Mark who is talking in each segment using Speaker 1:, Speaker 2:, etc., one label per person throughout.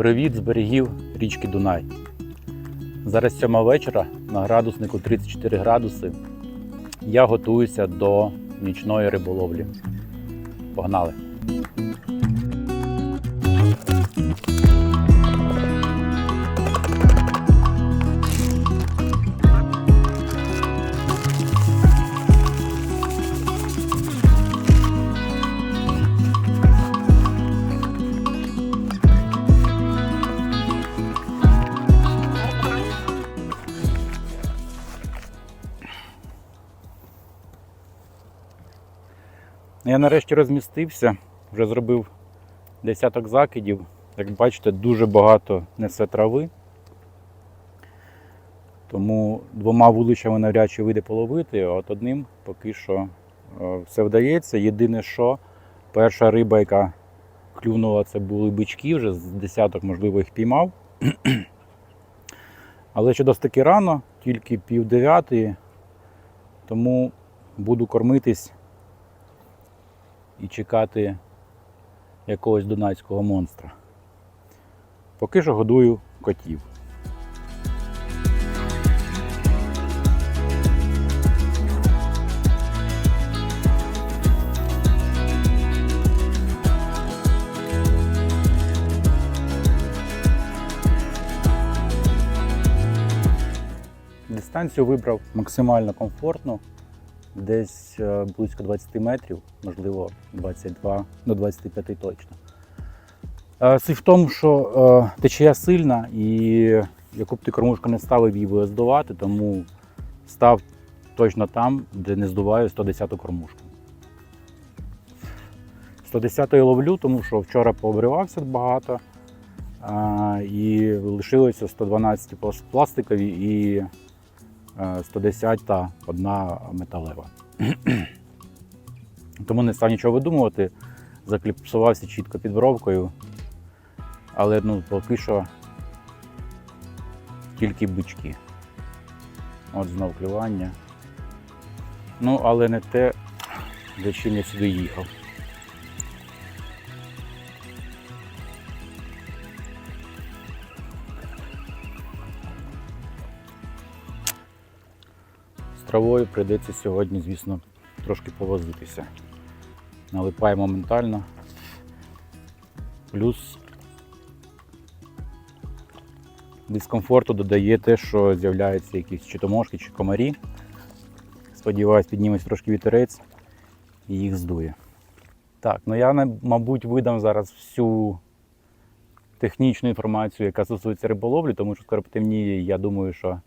Speaker 1: Привіт з берегів річки Дунай. Зараз сьома вечора на градуснику 34 градуси. Я готуюся до нічної риболовлі. Погнали! Я нарешті розмістився, вже зробив десяток закидів. Як бачите, дуже багато несе трави. Тому двома вуличами навряд чи вийде половити, а от одним поки що е, все вдається. Єдине, що перша риба, яка клюнула, це були бички, вже з десяток, можливо, їх піймав. Але ще досить таки рано, тільки пів дев'ятої, тому буду кормитись і чекати якогось донацького монстра. Поки що годую котів. Дистанцію вибрав максимально комфортну, десь е, близько 20 метрів, можливо 22 до 25 точно. Е, Суть в тому, що е, течія сильна і яку б ти кормушку не ставив, її буде здувати, тому став точно там, де не здуваю 110 кормушку. 110 ловлю, тому що вчора пообривався багато. а, І лишилося 112 плас- пластикові і 110 та одна металева. Тому не став нічого видумувати, закліпсувався чітко під бровкою. Але ну, поки що тільки бички. От знов клювання. Ну, але не те, для чим я сюди їхав. Травою прийдеться сьогодні, звісно, трошки повозитися. Налипає моментально. Плюс дискомфорту додає те, що з'являються якісь чи то мошки, чи комарі. Сподіваюсь, підніметься трошки вітерець і їх здує. Так, ну я, мабуть, видам зараз всю технічну інформацію, яка стосується риболовлі, тому що скоро потемніє, я думаю, що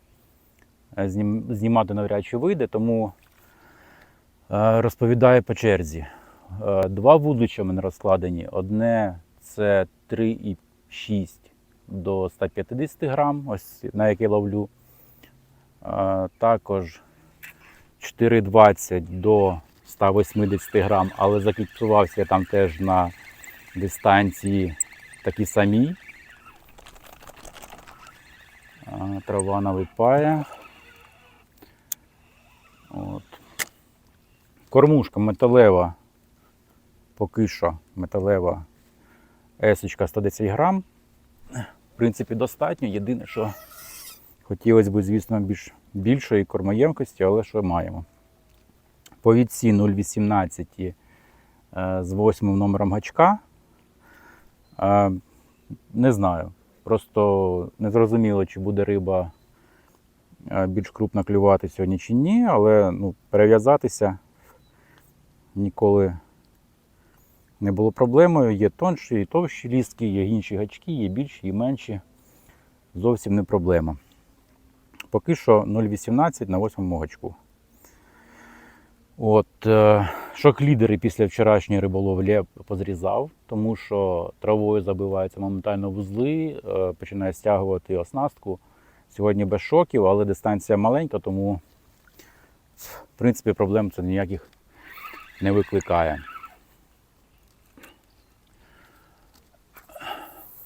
Speaker 1: знімати навряд чи вийде, тому е, розповідаю по черзі. Е, Два вудлича в мене розкладені. Одне це 3,6 до 150 грам, ось на яке ловлю. Е, Також 4,20 до 180 грам, але закліпсувався я там теж на дистанції такі самі. Е, Трава налипає. От. Кормушка металева, поки що металева есочка 110 грам. В принципі, достатньо. Єдине, що хотілося б, звісно, більш, більшої кормоємкості, але що маємо. По Повідці 0,18 е, з 8 номером гачка. Е, Не знаю. Просто не зрозуміло, чи буде риба більш крупно клювати сьогодні чи ні, але ну, перев'язатися ніколи не було проблемою. Є тонші і товщі лістки, є інші гачки, є більші і менші. Зовсім не проблема. Поки що 0,18 на 8 гачку. От, е, шок-лідери після вчорашньої риболовлі позрізав, тому що травою забиваються моментально вузли, е, починає стягувати оснастку. Сьогодні без шоків, але дистанція маленька, тому в принципі проблем це ніяких не викликає.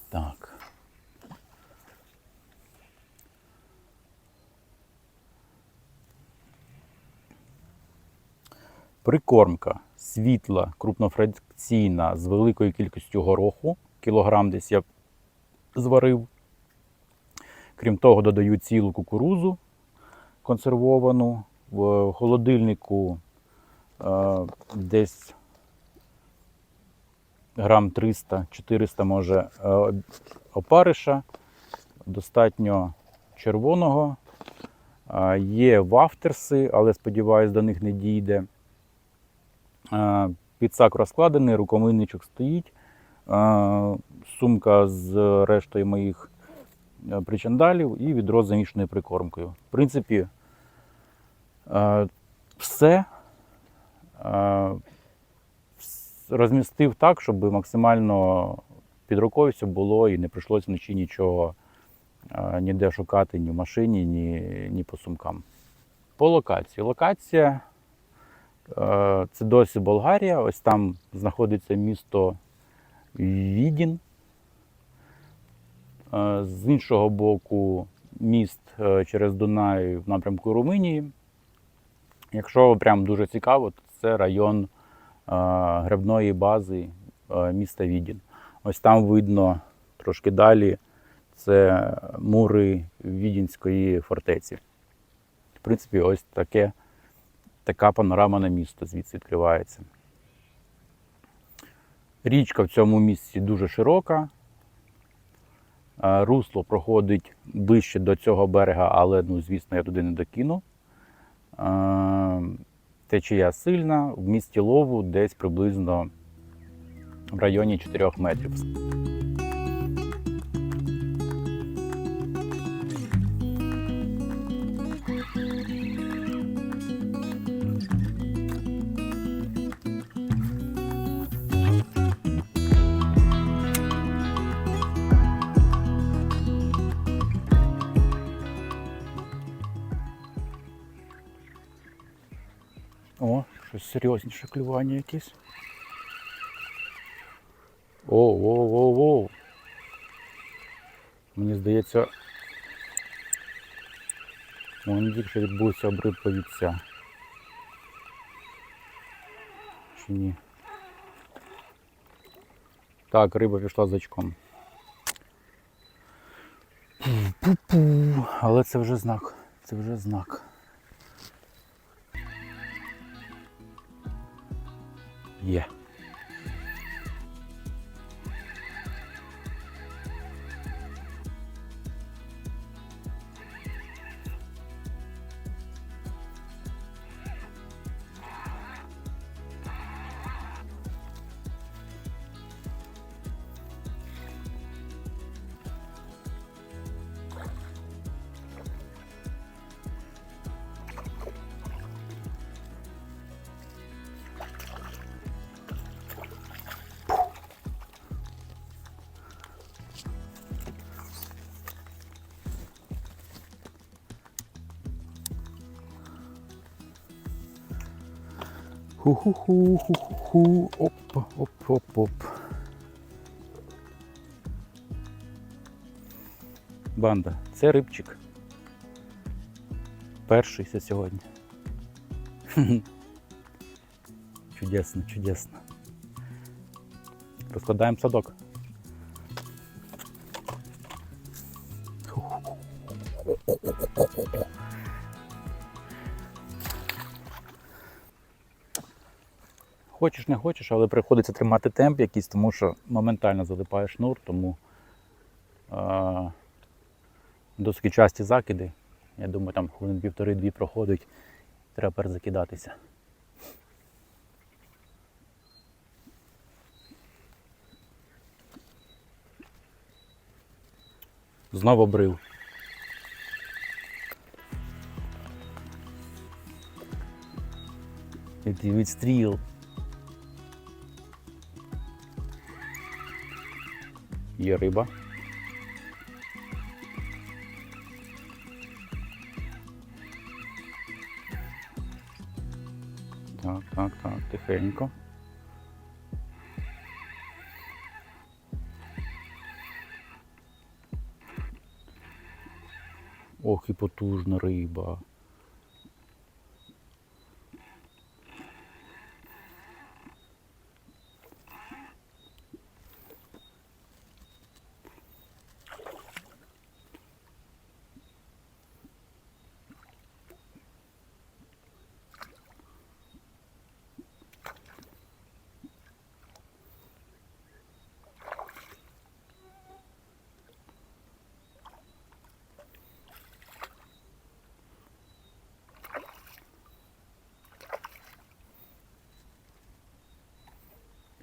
Speaker 1: Так. Прикормка світла, крупнофракційна з великою кількістю гороху. Кілограм десь я зварив. Крім того, додаю цілу кукурузу консервовану. В холодильнику е, десь грам 300-400 може е, опариша. Достатньо червоного. Е, Є вафтерси, але сподіваюсь, до них не дійде. Підсак розкладений, рукомийничок стоїть. Сумка з рештою моїх причандалів і відро з замішаною прикормкою. В принципі, е, все е, розмістив так, щоб максимально під рукою все було і не прийшлося вночі нічого е, ніде шукати ні в машині, ні, ні по сумкам. По локації. Локація е, це досі Болгарія. Ось там знаходиться місто Відін. Е, З іншого боку, міст е, через Дунай в напрямку Румунії. Якщо прям дуже цікаво, то це район е, грибної бази міста Відін. Ось там видно трошки далі це мури Відінської фортеці. В принципі, ось таке, така панорама на місто звідси відкривається. Річка в цьому місці дуже широка. Русло проходить ближче до цього берега, але, ну, звісно, я туди не докину. Течія сильна, в місті лову десь приблизно в районі 4 метрів. О, щось серйозніше клювання якесь. О, о, о, о. Мені здається. Мені тільки відбувся обрив повітря. Чи ні? Так, риба пішла з очком. Але це вже знак. Це вже знак. Є. Ху-ху-ху, ху-ху-ху, оп, оп, оп, оп. Банда, це рибчик. Перший за сьогодні. Чудесно, чудесно. Розкладаємо садок. Хочеш, не хочеш, але приходиться тримати темп якийсь, тому що моментально залипає шнур, тому е- досить часті закиди. Я думаю, там хвилин півтори-дві проходить, треба перезакидатися. Знову брив. Який відстріл. Є риба. Так, так, так, тихенько. Ох, і потужна риба.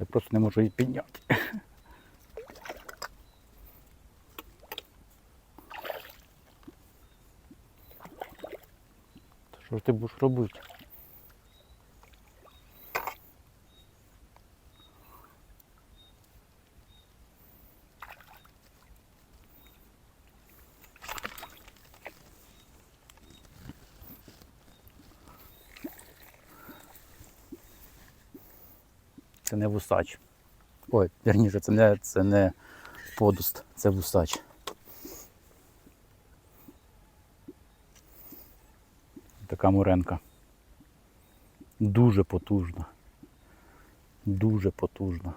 Speaker 1: Я просто не можу її підняти. Що ж ти будеш робити? Не вусач. Ой, верніше, це не, це не подуст, це вусач. Така муренка. Дуже потужна. Дуже потужна.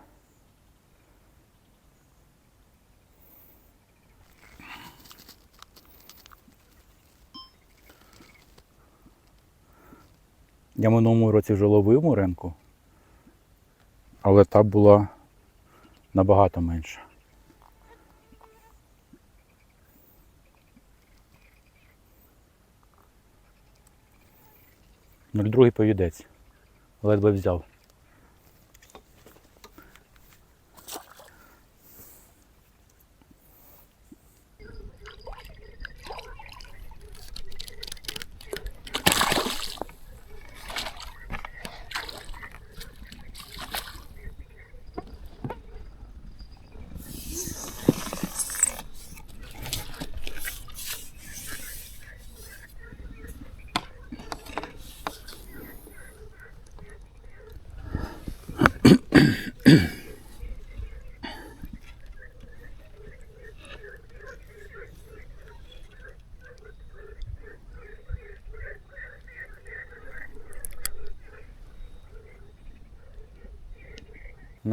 Speaker 1: Я минулому році вже ловив муренку, але та була набагато менша. Ну, другий повідець. Ледве взяв.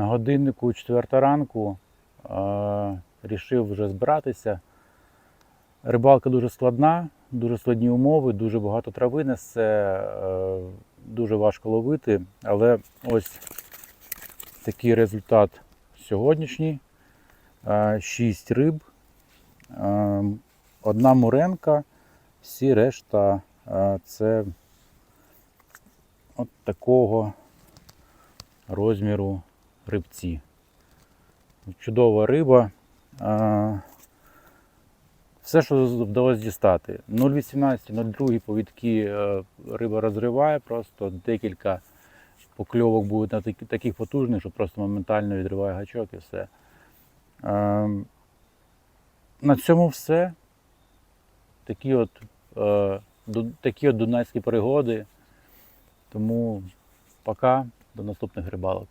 Speaker 1: На годиннику 4 ранку е, рішив вже збиратися. Рибалка дуже складна, дуже складні умови, дуже багато трави несе, е, дуже важко ловити, але ось такий результат сьогоднішній. Е, Шість риб, е, одна муренка, всі решта е, це от такого розміру рибці. Чудова риба. Все, що вдалося дістати. 0,18, 0,2 повідки е, риба розриває, просто декілька покльовок будуть на таких потужних, що просто моментально відриває гачок і все. На цьому все. Такі от, е, такі от дунайські пригоди. Тому пока, до наступних рибалок.